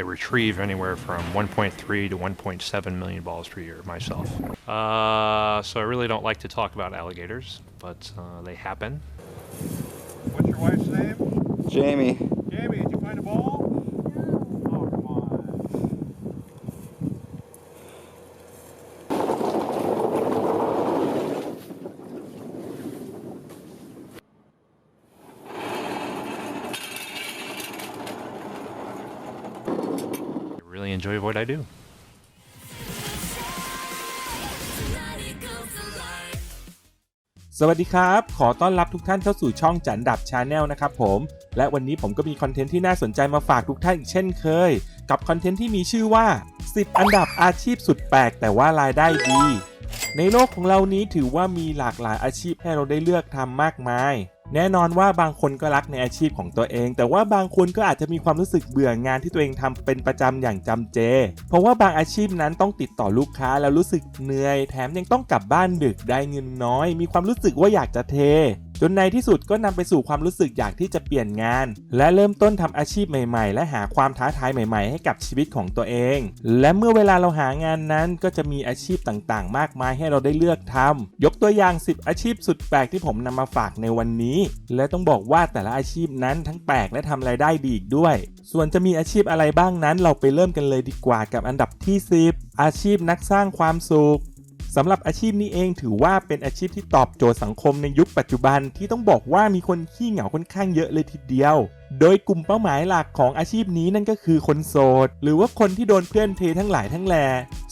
I retrieve anywhere from 1.3 to 1.7 million balls per year myself. Uh, so I really don't like to talk about alligators, but uh, they happen. What's your wife's name? Jamie. Really enjoy what I do. สวัสดีครับ ขอต้อนรับทุกท่านเข้าสู่ช่องจันดับชาแนลนะครับผม และวันนี้ผมก็มีคอนเทนต์ที่น่าสนใจมาฝากทุกท่านอีกเช่นเคย กับคอนเทนต์ที่มีชื่อว่า 10 อันดับอาชีพสุดแปลกแต่ว่ารายได้ดี ในโลกของเรานี้ถือว่ามีหลากหลายอาชีพให้เราได้เลือกทำมากมาย แน่นอนว่าบางคนก็รักในอาชีพของตัวเอง แต่ว่าบางคนก็อาจจะมีความรู้สึกเบื่องานที่ตัวเองทำเป็นประจำอย่างจำเจ เพราะว่าบางอาชีพนั้นต้องติดต่อลูกค้าแล้วรู้สึกเหนื่อย แถมยังต้องกลับบ้านดึกได้เงินน้อย มีความรู้สึกว่าอยากจะเท จนในที่สุดก็นำไปสู่ความรู้สึกอยากที่จะเปลี่ยนงาน และเริ่มต้นทำอาชีพใหม่ ๆ และหาความท้าทายใหม่ๆ ให้กับชีวิตของตัวเอง และเมื่อเวลาเราหางานนั้นก็จะมีอาชีพต่างๆ มากมายให้เราได้เลือกทำยกตัวอย่าง 10 อาชีพสุดแปลกที่ผมนำมาฝากในวันนี้ และต้องบอกว่าแต่ละอาชีพนั้นทั้งแปลกและทำรายได้ดีอีกด้วย ส่วนจะมีอาชีพอะไรบ้างนั้น เราไปเริ่มกันเลยดีกว่ากับอันดับที่ 10 อาชีพนักสร้างความสุข สำหรับอาชีพนี้เองถือว่าเป็นอาชีพที่ตอบโจทย์สังคมในยุคปัจจุบันที่ต้องบอกว่ามีคนขี้เหงาค่อนข้างเยอะเลยทีเดียว โดยกลุ่มเป้าหมายหลักของอาชีพนี้นั่นก็คือคนโสด หรือว่าคนที่โดนเพื่อนเททั้งหลายทั้งแหล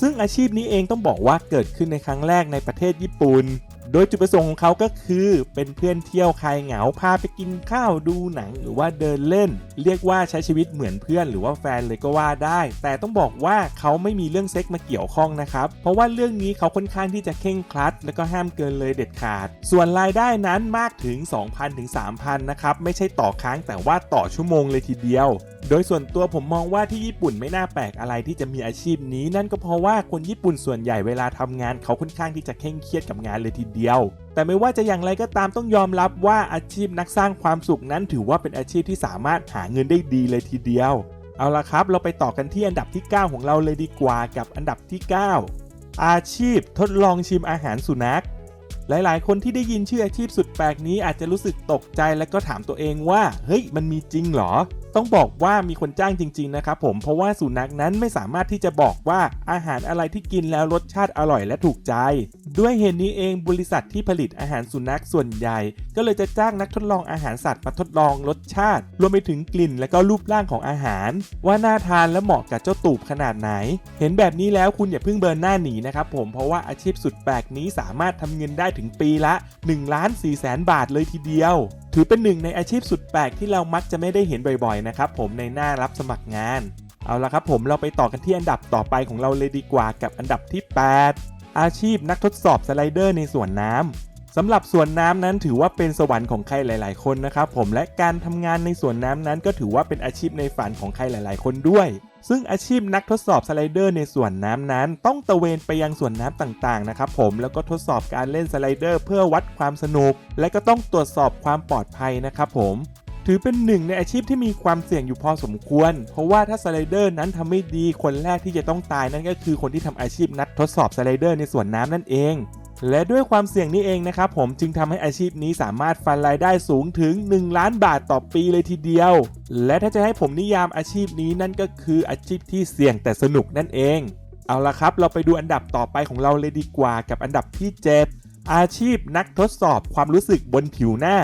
ซึ่งอาชีพนี้เองต้องบอกว่าเกิดขึ้นในครั้งแรกในประเทศญี่ปุ่น โดยจุดประสงค์ของเขาก็คือเป็นเพื่อนเที่ยวคลายเหงาพาไปกินข้าวดูหนัง หรือว่าเดินเล่น เรียกว่าใช้ชีวิตเหมือนเพื่อน หรือว่าแฟนเลยก็ว่าได้ แต่ต้องบอกว่าเขาไม่มีเรื่องเซ็กมาเกี่ยวข้องนะครับเพราะว่าเรื่องนี้เขาค่อนข้างที่จะเข่งครัด แล้วก็ห้ามเกินเลยเด็ดขาด ส่วนรายได้นั้นมากถึง 2,000ถึง3,000นะครับไม่ใช่ต่อครั้งแต่ว่าต่อชั่วโมงเลยทีเดียว โดยส่วนตัวผมมองว่าที่ญี่ปุ่นไม่น่าแปลกอะไรที่จะมีอาชีพนี้ นั่นก็เพราะว่าคนญี่ปุ่นส่วนใหญ่เวลาทำงาน เขาค่อนข้างที่จะเคร่งเครียดกับงานเลยทีเดียวแต่ไม่ว่าจะอย่างไรก็ตามต้องยอมรับว่าอาชีพนักสร้างความสุขนั้น ถือว่าเป็นอาชีพที่สามารถหาเงินได้ดีเลยทีเดียว เอาละครับ เราไปต่อกันที่อันดับที่ 9 ของเราเลยดีกว่ากับอันดับที่ 9 อาชีพทดลองชิมอาหารสุนัขหลายๆ คนที่ได้ยินชื่ออาชีพสุดแปลกนี้อาจจะรู้สึกตกใจและก็ถามตัวเองว่า เฮ้ย มันมีจริงเหรอ ต้องบอกว่ามีคนจ้างจริง ๆ นะครับผมเพราะว่าสุนัขนั้นไม่สามารถที่จะบอกว่าอาหารอะไรที่กินแล้วรสชาติอร่อยและถูกใจ ด้วยเหตุนี้เองบริษัทที่ผลิตอาหารสุนัขส่วนใหญ่ ก็เลยจะจ้างนักทดลองอาหารสัตว์มาทดลองรสชาติ รวมไปถึงกลิ่นและก็รูปร่างของอาหาร ว่าน่าทานและเหมาะกับเจ้าตูบขนาดไหน เห็นแบบนี้แล้วคุณอย่าเพิ่งเบิร์นหน้าหนีนะครับผมเพราะว่าอาชีพสุดแปลกนี้สามารถทำเงินได้ถึงปีละ1ล้าน4แสนบาทเลยทีเดียว ถือเป็นหนึ่งในอาชีพสุดแปลกที่เรามักจะไม่ได้เห็นบ่อยๆนะครับผมในหน้ารับสมัครงาน เอาละครับผมเราไปต่อกันที่อันดับต่อไปของเราเลยดีกว่ากับอันดับที่ 8 อาชีพนักทดสอบสไลเดอร์ในสวนน้ำ สำหรับสวนน้ำนั้นถือว่าเป็นสวรรค์ของใครหลาย ๆ คนนะครับผมและการทำงานในสวนน้ำนั้นก็ถือว่าเป็นอาชีพในฝันของใครหลาย ๆ คนด้วย ซึ่งอาชีพนักทดสอบสไลเดอร์ในสวนน้ำนั้น ต้องตะเวนไปยังสวนน้ำต่าง ๆ นะครับผมแล้วก็ทดสอบการเล่นสไลเดอร์เพื่อวัดความสนุก และก็ต้องตรวจสอบความปลอดภัยนะครับผมถือเป็นหนึ่งในอาชีพที่มีความเสี่ยงอยู่พอสมควร เพราะว่าถ้าสไลเดอร์นั้นทำไม่ดี คนแรกที่จะต้องตายนั่นก็คือคนที่ทำอาชีพนักทดสอบสไลเดอร์ในสวนน้ำนั่นเอง และด้วยความเสี่ยงนี้เองนะครับผมจึงทำให้อาชีพนี้สามารถฟันรายได้สูงถึง 1 ล้านบาทต่อปีเลยทีเดียว และถ้าจะให้ผมนิยามอาชีพนี้นั่นก็คืออาชีพที่เสี่ยงแต่สนุกนั่นเอง เอาละครับ เราไปดูอันดับต่อไปของเราเลยดีกว่ากับอันดับที่ 7 อาชีพนักทดสอบความรู้สึกบนผิวหน้า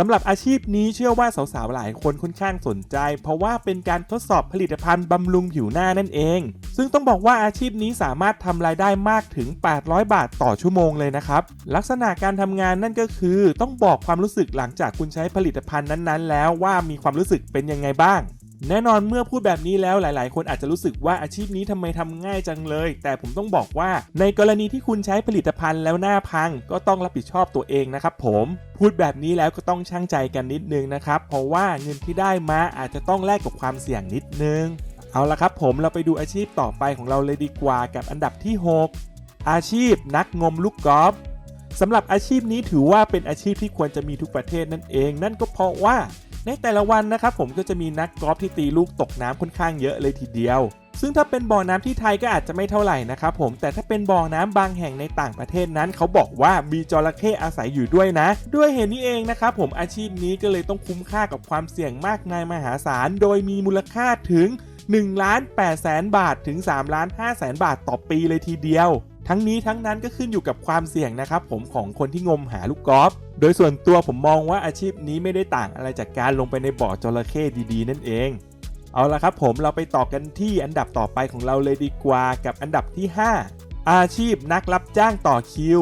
สำหรับอาชีพนี้เชื่อว่าสาวๆหลายคนค่อนข้างสนใจ เพราะว่าเป็นการทดสอบผลิตภัณฑ์บำรุงผิวหน้านั่นเอง ซึ่งต้องบอกว่าอาชีพนี้สามารถทำรายได้มากถึง 800 บาทต่อชั่วโมงเลยนะครับ ลักษณะการทำงานนั่นก็คือ ต้องบอกความรู้สึกหลังจากคุณใช้ผลิตภัณฑ์นั้นๆ แล้วว่ามีความรู้สึกเป็นยังไงบ้าง แน่นอนเมื่อพูดแบบนี้แล้วหลาย ๆ คนอาจจะรู้สึกว่าอาชีพนี้ทำไมทำง่ายจังเลย แต่ผมต้องบอกว่าในกรณีที่คุณใช้ผลิตภัณฑ์แล้วหน้าพัง ก็ต้องรับผิดชอบตัวเองนะครับผมพูดแบบนี้แล้วก็ต้องช่างใจกันนิดนึงนะครับ เพราะว่าเงินที่ได้มาอาจจะต้องแลกกับความเสี่ยงนิดนึง เอาละครับผมเราไปดูอาชีพต่อไปของเราเลยดีกว่ากับอันดับที่ 6 อาชีพนักงมลูกกอล์ฟสำหรับอาชีพนี้ถือว่าเป็นอาชีพที่ควรจะมีทุกประเทศนั่นเอง นั่นก็เพราะว่า ในแต่ละวันนะครับผมก็จะมีนักกอล์ฟที่ตีลูกตกน้ำค่อนข้างเยอะเลยทีเดียว ซึ่งถ้าเป็นบ่อน้ำที่ไทยก็อาจจะไม่เท่าไหร่นะครับผมแต่ถ้าเป็นบ่อน้ำบางแห่งในต่างประเทศนั้น เขาบอกว่ามีจระเข้อาศัยอยู่ด้วยนะ ด้วยเหตุนี้เองนะครับผมอาชีพนี้ก็เลยต้องคุ้มค่ากับความเสี่ยงมากมายมหาศาลโดยมีมูลค่าถึง1ล้าน8แสนบาทถึง3ล้าน5แสนบาทต่อปีเลยทีเดียว ทั้งนี้ทั้งนั้นก็ขึ้นอยู่กับความเสี่ยงนะครับผมของคนที่งมหาลูกกอล์ฟ โดยส่วนตัวผมมองว่าอาชีพนี้ไม่ได้ต่างอะไรจากการลงไปในบ่อจระเข้ดีๆ นั่นเอง เอาละครับผมเราไปต่อกันที่อันดับต่อไปของเราเลยดีกว่ากับอันดับที่ 5 อาชีพนักรับจ้างต่อคิว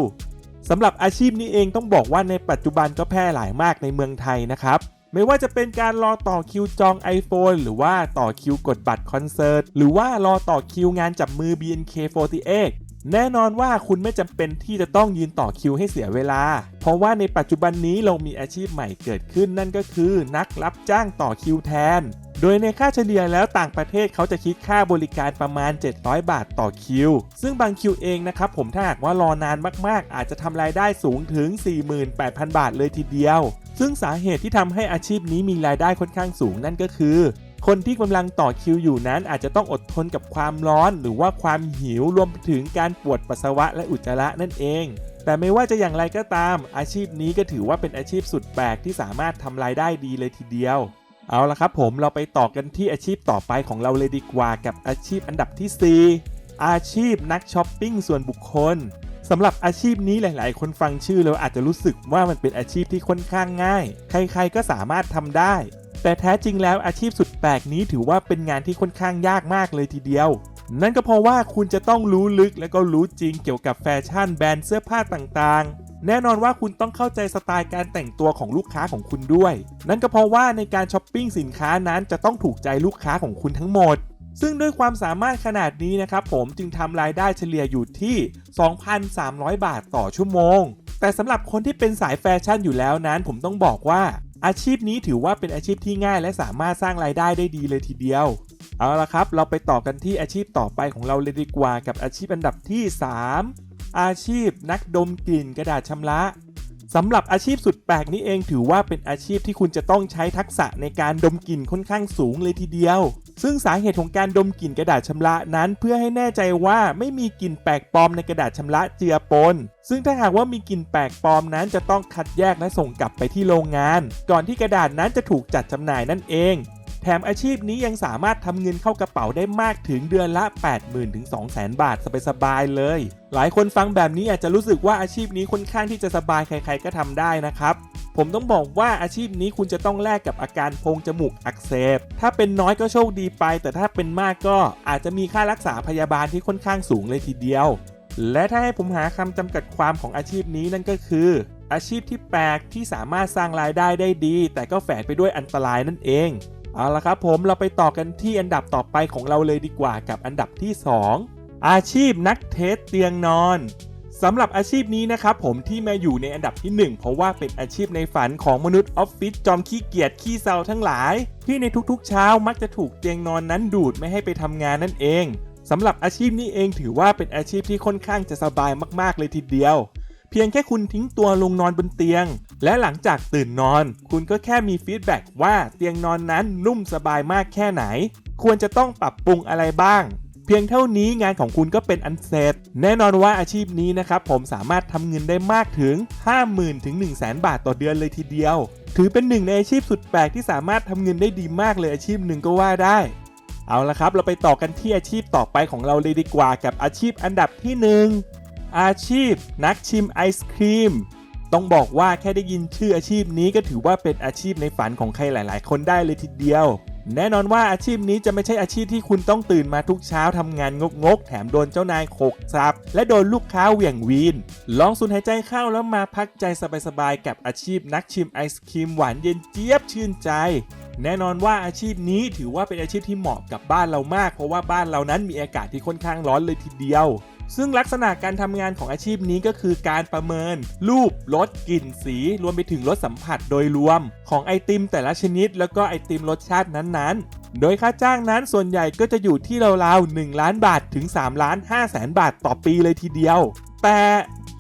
สำหรับอาชีพนี้เองต้องบอกว่าในปัจจุบันก็แพร่หลายมากในเมืองไทยนะครับไม่ว่าจะเป็นการรอต่อคิวจอง iPhone หรือว่าต่อคิวกดบัตรคอนเสิร์ต หรือว่ารอต่อคิวงานจับมือ BNK48 แน่นอนว่าคุณไม่จำเป็นที่จะต้องยืนต่อคิวให้เสียเวลา เพราะว่าในปัจจุบันนี้เรามีอาชีพใหม่เกิดขึ้นนั่นก็คือ นักรับจ้างต่อคิวแทน โดยในค่าเฉลี่ยแล้วต่างประเทศเขาจะคิดค่าบริการประมาณ 700 บาทต่อคิว ซึ่งบางคิวเองนะครับผมถ้าหากว่ารอนานมากๆ อาจจะทำรายได้สูงถึง 48,000 บาทเลยทีเดียว ซึ่งสาเหตุที่ทำให้อาชีพนี้มีรายได้ค่อนข้างสูงนั่นก็คือ คนที่กำลังต่อคิวอยู่นั้นอาจจะต้องอดทนกับความร้อน หรือว่าความหิวรวมถึงการปวดปัสสาวะและอุจจาระนั่นเอง แต่ไม่ว่าจะอย่างไรก็ตาม อาชีพนี้ก็ถือว่าเป็นอาชีพสุดแปลกที่สามารถทำรายได้ดีเลยทีเดียว เอาละครับผมเราไปต่อกันที่อาชีพต่อไปของเราเลยดีกว่ากับอาชีพอันดับที่ 4 อาชีพนักช้อปปิ้งส่วนบุคคลสำหรับอาชีพนี้หลาย ๆ คนฟังชื่อแล้วอาจจะรู้สึกว่ามันเป็นอาชีพที่ค่อนข้างง่าย ใคร ๆ ก็สามารถทำได้ แต่แท้จริงแล้วอาชีพสุดแปลกนี้ถือว่าเป็นงานที่ค่อนข้างยากมากเลยทีเดียว นั่นก็เพราะว่าคุณจะต้องรู้ลึกและก็รู้จริงเกี่ยวกับแฟชั่นแบรนด์เสื้อผ้าต่างๆ แน่นอนว่าคุณต้องเข้าใจสไตล์การแต่งตัวของลูกค้าของคุณด้วย นั่นก็เพราะว่าในการช้อปปิ้งสินค้านั้นจะต้องถูกใจลูกค้าของคุณทั้งหมดซึ่งด้วยความสามารถขนาดนี้นะครับผมจึงทำรายได้เฉลี่ยอยู่ที่ 2,300 บาทต่อชั่วโมง แต่สำหรับคนที่เป็นสายแฟชั่นอยู่แล้วนั้น ผมต้องบอกว่า อาชีพนี้ถือว่าเป็นอาชีพที่ง่ายและสามารถสร้างรายได้ได้ดีเลยทีเดียว เอาละครับ เราไปต่อกันที่อาชีพต่อไปของเราเลยดีกว่ากับอาชีพอันดับที่ 3 อาชีพนักดมกลิ่นกระดาษชำระสำหรับอาชีพสุดแปลกนี้เองถือว่าเป็นอาชีพที่คุณจะต้องใช้ทักษะในการดมกลิ่นค่อนข้างสูงเลยทีเดียว ซึ่งสาเหตุของการดมกลิ่นกระดาษชำระนั้น เพื่อให้แน่ใจว่าไม่มีกลิ่นแปลกปลอมในกระดาษชำระเจือปน ซึ่งถ้าหากว่ามีกลิ่นแปลกปลอมนั้นจะต้องคัดแยกและส่งกลับไปที่โรงงาน ก่อนที่กระดาษนั้นจะถูกจัดจำหน่ายนั่นเอง แถมอาชีพนี้ยังสามารถทำเงินเข้ากระเป๋าได้มากถึงเดือนละ 80,000ถึง200,000 บาทสบายๆเลย หลายคนฟังแบบนี้อาจจะรู้สึกว่าอาชีพนี้ค่อนข้างที่จะสบายใครๆก็ทำได้นะครับผมต้องบอกว่าอาชีพนี้คุณจะต้องแลกกับอาการโพรงจมูกอักเสบ ถ้าเป็นน้อยก็โชคดีไป แต่ถ้าเป็นมากก็อาจจะมีค่ารักษาพยาบาลที่ค่อนข้างสูงเลยทีเดียว และถ้าให้ผมหาคำจำกัดความของอาชีพนี้นั่นก็คือ อาชีพที่แปลกที่สามารถสร้างรายได้ได้ดี แต่ก็แฝงไปด้วยอันตรายนั่นเอง เอาละครับผมเราไปต่อกันที่อันดับต่อไปของเราเลยดีกว่ากับอันดับที่ 2 อาชีพนักเทสเตียงนอนสำหรับอาชีพนี้นะครับผมที่มาอยู่ในอันดับที่ 1 เพราะว่าเป็นอาชีพในฝันของมนุษย์ออฟฟิศจอมขี้เกียจขี้เซาทั้งหลาย ที่ในทุกๆเช้ามักจะถูกเตียงนอนนั้นดูดไม่ให้ไปทำงานนั่นเองสำหรับอาชีพนี้เองถือว่าเป็นอาชีพที่ค่อนข้างจะสบายมากๆเลยทีเดียว เพียงแค่คุณทิ้งตัวลงนอนบนเตียง และหลังจากตื่นนอน คุณก็แค่มีฟีดแบ็กว่าเตียงนอนนั้นนุ่มสบายมากแค่ไหน ควรจะต้องปรับปรุงอะไรบ้าง เพียงเท่านี้งานของคุณก็เป็นอันเสร็จ แน่นอนว่าอาชีพนี้นะครับผมสามารถทำเงินได้มากถึง 50,000ถึง1 0 0 0 0 0 บาทต่อเดือนเลยทีเดียว ถือเป็นหนึ่งในอาชีพสุดแปลกที่สามารถทำเงินได้ดีมากเลยอาชีพหนึ่งก็ว่าได้เอาละครับ เราไปต่อกันที่อาชีพต่อไปของเราเลยดีกว่ากับอาชีพอันดับที่ 1 อาชีพ นักชิมไอศครีม ต้องบอกว่าแค่ได้ยินชื่ออาชีพนี้ก็ถือว่าเป็นอาชีพในฝันของใครหลาย ๆ คนได้เลยทีเดียว แน่นอนว่าอาชีพนี้จะไม่ใช่อาชีพที่คุณต้องตื่นมาทุกเช้าทำงานงกๆ แถมโดนเจ้านายโขกซับและโดนลูกค้าเหวี่ยงวีน ลองสูดหายใจเข้าแล้วมาพักใจสบายๆ กับอาชีพนักชิมไอศครีมหวานเย็นเจี๊ยบชื่นใจแน่นอนว่าอาชีพนี้ถือว่าเป็นอาชีพที่เหมาะกับบ้านเรามาก เพราะว่าบ้านเรานั้นมีอากาศที่ค่อนข้างร้อนเลยทีเดียว ซึ่งลักษณะการทำงานของอาชีพนี้ก็คือการประเมิน รูปรสกลิ่นสี รวมไปถึงรสสัมผัสโดยรวม ของไอติมแต่ละชนิด แล้วก็ไอติมรสชาตินั้นๆ โดยค่าจ้างนั้นส่วนใหญ่ก็จะอยู่ที่ราวๆ1ล้านบาทถึง3ล้าน5แสนบาทต่อปีเลยทีเดียว แต่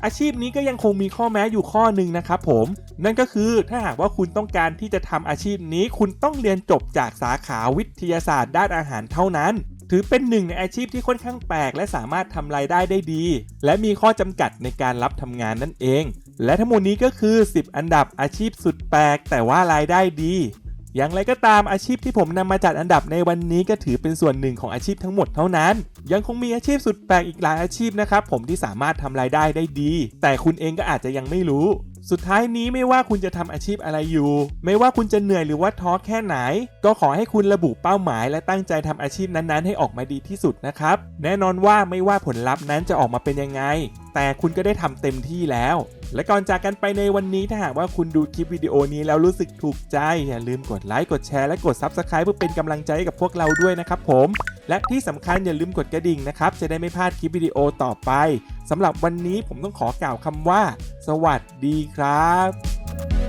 อาชีพนี้ก็ยังคงมีข้อแม้อยู่ข้อหนึ่งนะครับผม นั่นก็คือถ้าหากว่าคุณต้องการที่จะทำอาชีพนี้ คุณต้องเรียนจบจากสาขาวิทยาศาสตร์ด้านอาหารเท่านั้น ถือเป็นหนึ่งในอาชีพที่ค่อนข้างแปลก และสามารถทำรายได้ได้ดี และมีข้อจำกัดในการรับทำงานนั่นเอง และทั้งหมดนี้ก็คือ 10 อันดับอาชีพสุดแปลก แต่ว่ารายได้ดี อย่างไรก็ตามอาชีพที่ผมนำมาจัดอันดับในวันนี้ก็ถือเป็นส่วนหนึ่งของอาชีพทั้งหมดเท่านั้น ยังคงมีอาชีพสุดแปลกอีกหลายอาชีพนะครับผมที่สามารถทำรายได้ได้ดี แต่คุณเองก็อาจจะยังไม่รู้ สุดท้ายนี้ไม่ว่าคุณจะทำอาชีพอะไรอยู่ ไม่ว่าคุณจะเหนื่อยหรือว่าท้อแค่ไหน ก็ขอให้คุณระบุเป้าหมาย และตั้งใจทำอาชีพนั้นๆ ให้ออกมาดีที่สุดนะครับ แน่นอนว่าไม่ว่าผลลัพธ์นั้นจะออกมาเป็นยังไง แต่คุณก็ได้ทำเต็มที่แล้ว และก่อนจากกันไปในวันนี้ถ้าหากว่าคุณดูคลิปวิดีโอนี้แล้วรู้สึกถูกใจ อย่าลืมกดไลค์กดแชร์และกด Subscribe เพื่อเป็นกำลังใจให้กับพวกเราด้วยนะครับผม และที่สำคัญอย่าลืมกดกระดิ่งนะครับ จะได้ไม่พลาดคลิปวิดีโอต่อไปสำหรับวันนี้ผมต้องขอกล่าวคำว่า สวัสดีครับ